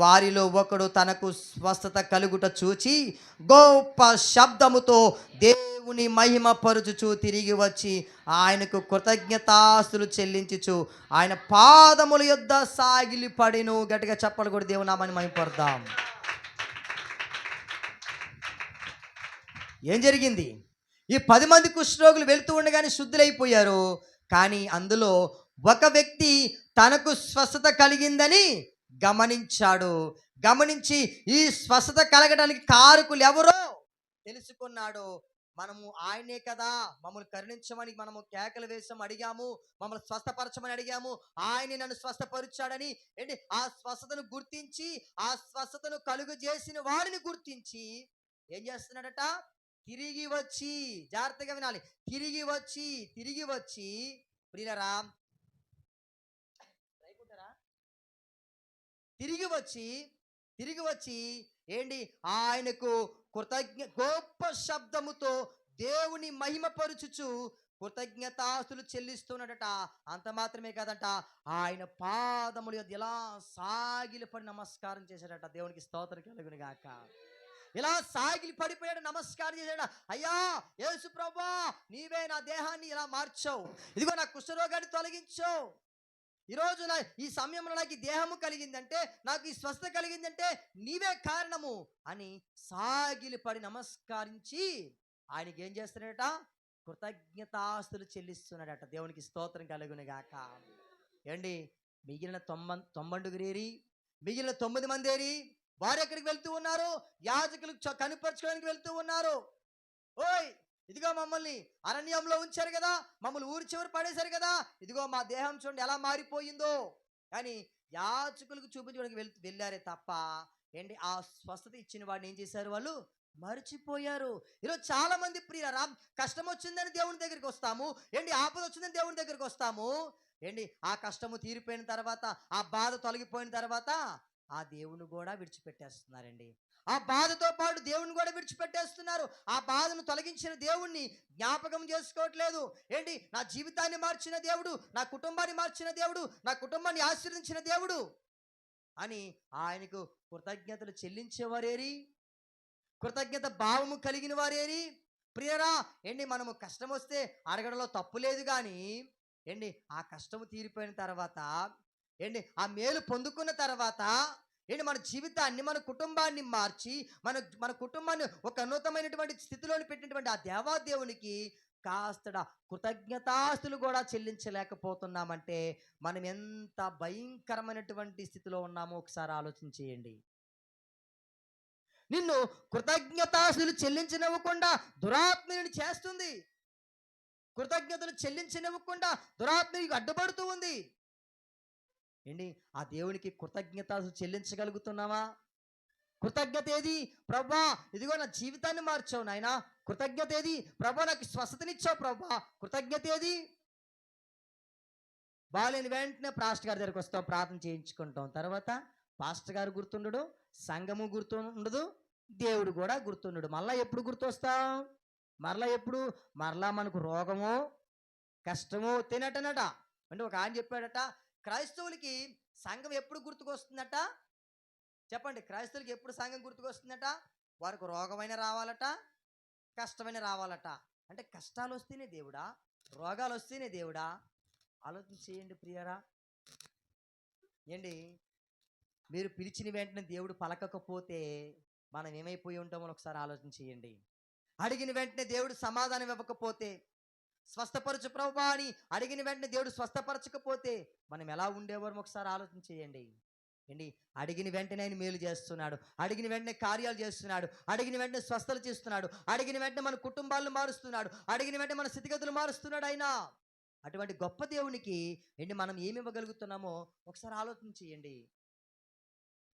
వారిలో ఒకడు తనకు స్వస్థత కలుగుట చూచి గొప్ప శబ్దముతో దేవుని మహిమ పరుచుచు తిరిగి వచ్చి ఆయనకు కృతజ్ఞతాస్తులు చెల్లించుచు ఆయన పాదముల యొద్ద సాగిలి పడిను. గట్టిగా చెప్పలు కూడా దేవునామని మహిమపడదాం ఏం జరిగింది? ఈ పది మంది కుష్ఠరోగులు వెళుతూ ఉండగానే శుద్ధులైపోయారు. కానీ అందులో ఒక వ్యక్తి తనకు స్వస్థత కలిగిందని గమనించాడు. గమనించి ఈ స్వస్థత కలగడానికి కారకులు ఎవరో తెలుసుకున్నాడు. మనము ఆయనే కదా. మమ్మల్ని కరుణించమని మనము కేకలు వేసాం అడిగాము. మమ్మల్ని స్వస్థపరచమని అడిగాము. ఆయనే నన్ను స్వస్థపరిచాడని ఏంటి? ఆ స్వస్థతను గుర్తించి ఆ స్వస్థతను కలుగు చేసిన వాడిని గుర్తించి ఏం చేస్తున్నాడట? తిరిగి వచ్చి జాగ్రత్తగా వినాలి. తిరిగి వచ్చి తిరిగి వచ్చి ప్రియులరా తిరిగి వచ్చి తిరిగి వచ్చి ఏంటి? ఆయనకు కృతజ్ఞ గొప్ప శబ్దముతో దేవుని మహిమపరుచుచు కృతజ్ఞతాస్తులు చెల్లిస్తున్నాడట అంత మాత్రమే కాదంట ఆయన పాదములు యొద్ద ఇలా సాగిలిపడి నమస్కారం చేశాడట. దేవునికి స్తోత్రం కలుగును గాక. ఇలా సాగిలి పడిపోయాడు నమస్కారం చేశాడు. అయ్యా యేసు ప్రభా నీవే నా దేహాన్ని ఇలా మార్చావు. ఇదిగో నా కుష్ఠరోగాన్ని తొలగించావు. ఈరోజు నా ఈ సమయంలో నాకు ఈ దేహము కలిగిందంటే నాకు ఈ స్వస్థ కలిగిందంటే నీవే కారణము అని సాగిలిపడి నమస్కరించి ఆయనకి ఏం చేస్తున్నాడట? కృతజ్ఞతాస్తులు చెల్లిస్తున్నాడట. దేవునికి స్తోత్రం కలుగునిగాక ఏండి మిగిలిన తొంభై తొంభండుగురేరి మిగిలిన తొమ్మిది మంది ఏరి వారు ఎక్కడికి వెళ్తూ ఉన్నారు? యాజకులు కనుపరచుకోవడానికి వెళ్తూ ఉన్నారు. ఇదిగో మమ్మల్ని అరణ్యంలో ఉంచారు కదా మమ్మల్ని ఊరి చివరి పడేశారు కదా ఇదిగో మా దేహం చూడండి ఎలా మారిపోయిందో. కానీ యాచకులకు చూపించడానికి వెళ్ వెళ్ళారే తప్ప ఏంటి ఆ స్వస్థత ఇచ్చిన వాడిని ఏం చేశారు వాళ్ళు? మర్చిపోయారు. ఈరోజు చాలా మంది ప్రియులరా కష్టం వచ్చిందని దేవుని దగ్గరికి వస్తాము ఏంటి ఆపద వచ్చిందని దేవుని దగ్గరికి వస్తాము? ఏంటి ఆ కష్టము తీరిపోయిన తర్వాత ఆ బాధ తొలగిపోయిన తర్వాత ఆ దేవుని కూడా విడిచిపెట్టేస్తున్నారండి. ఆ బాధతో పాటు దేవుని కూడా విడిచిపెట్టేస్తున్నారు. ఆ బాధను తొలగించిన దేవుణ్ణి జ్ఞాపకం చేసుకోవట్లేదు. ఏంటి? నా జీవితాన్ని మార్చిన దేవుడు నా కుటుంబాన్ని మార్చిన దేవుడు నా కుటుంబాన్ని ఆశీర్వదించిన దేవుడు అని ఆయనకు కృతజ్ఞతలు చెల్లించేవారేరి? కృతజ్ఞత భావము కలిగిన వారేరి? ప్రియరా ఏంటి? మనము కష్టం వస్తే అడగడంలో తప్పు లేదు కానీ ఏంటి? ఆ కష్టము తీరిపోయిన తర్వాత ఏంటి? ఆ మేలు పొందుకున్న తర్వాత ఏంటి? మన జీవితాన్ని మన కుటుంబాన్ని మార్చి మన మన కుటుంబాన్ని ఒక ఉన్నతమైనటువంటి స్థితిలోని పెట్టినటువంటి ఆ దేవాదేవునికి కాస్తడ కృతజ్ఞతాస్తులు కూడా చెల్లించలేకపోతున్నామంటే మనం ఎంత భయంకరమైనటువంటి స్థితిలో ఉన్నామో ఒకసారి ఆలోచన చేయండి. నిన్ను కృతజ్ఞతాస్తులు చెల్లించనివ్వకుండా దురాత్మని చేస్తుంది. కృతజ్ఞతలు చెల్లించనివ్వకుండా దురాత్మకి అడ్డుపడుతూ ఉంది. ఏంటి? ఆ దేవునికి కృతజ్ఞతలు చెల్లించగలుగుతున్నావా? కృతజ్ఞత ఏది? ప్రభా ఇదిగో నా జీవితాన్ని మార్చావు నాయన. కృతజ్ఞత ఏది? ప్రభా నాకు స్వస్థతనిచ్చావు ప్రభా. కృతజ్ఞత ఏది? బాలేని వెంటనే పాస్టర్ గారి దగ్గరికి వస్తాం ప్రార్థన చేయించుకుంటాం. తర్వాత పాస్టర్ గారు గుర్తుండడు సంఘము గుర్తు ఉండదు దేవుడు కూడా గుర్తుండడు. మళ్ళా ఎప్పుడు గుర్తొస్తాం? మరలా ఎప్పుడు? మరలా మనకు రోగము కష్టము తినటనట. అంటే ఒక ఆయన చెప్పాడట క్రైస్తవులకి సంఘం ఎప్పుడు గుర్తుకొస్తుందట? చెప్పండి. క్రైస్తవులకి ఎప్పుడు సంఘం గుర్తుకొస్తుందట? వారికి రోగమైన రావాలట? కష్టమైన రావాలట? అంటే కష్టాలు వస్తేనే దేవుడా? రోగాలు వస్తేనే దేవుడా? ఆలోచన చేయండి ప్రియరా. ఏండి మీరు పిలిచిన వెంటనే దేవుడు పలకకపోతే మనం ఏమైపోయి ఉంటామో ఒకసారి ఆలోచన చేయండి. అడిగిన వెంటనే దేవుడు సమాధానం ఇవ్వకపోతే స్వస్థపరచు ప్రభా అని అడిగిన వెంటనే దేవుడు స్వస్థపరచకపోతే మనం ఎలా ఉండేవారు ఒకసారి ఆలోచన చేయండి. ఏంటి? అడిగిన వెంటనే ఆయన మేలు చేస్తున్నాడు. అడిగిన వెంటనే కార్యాలు చేస్తున్నాడు. అడిగిన వెంటనే స్వస్థలు చేస్తున్నాడు. అడిగిన వెంటనే మన కుటుంబాలను మారుస్తున్నాడు. అడిగిన వెంటనే మన స్థితిగతులు మారుస్తున్నాడు ఆయన. అటువంటి గొప్ప దేవునికి ఏంటి మనం ఏమి ఇవ్వగలుగుతున్నామో ఒకసారి ఆలోచన చేయండి.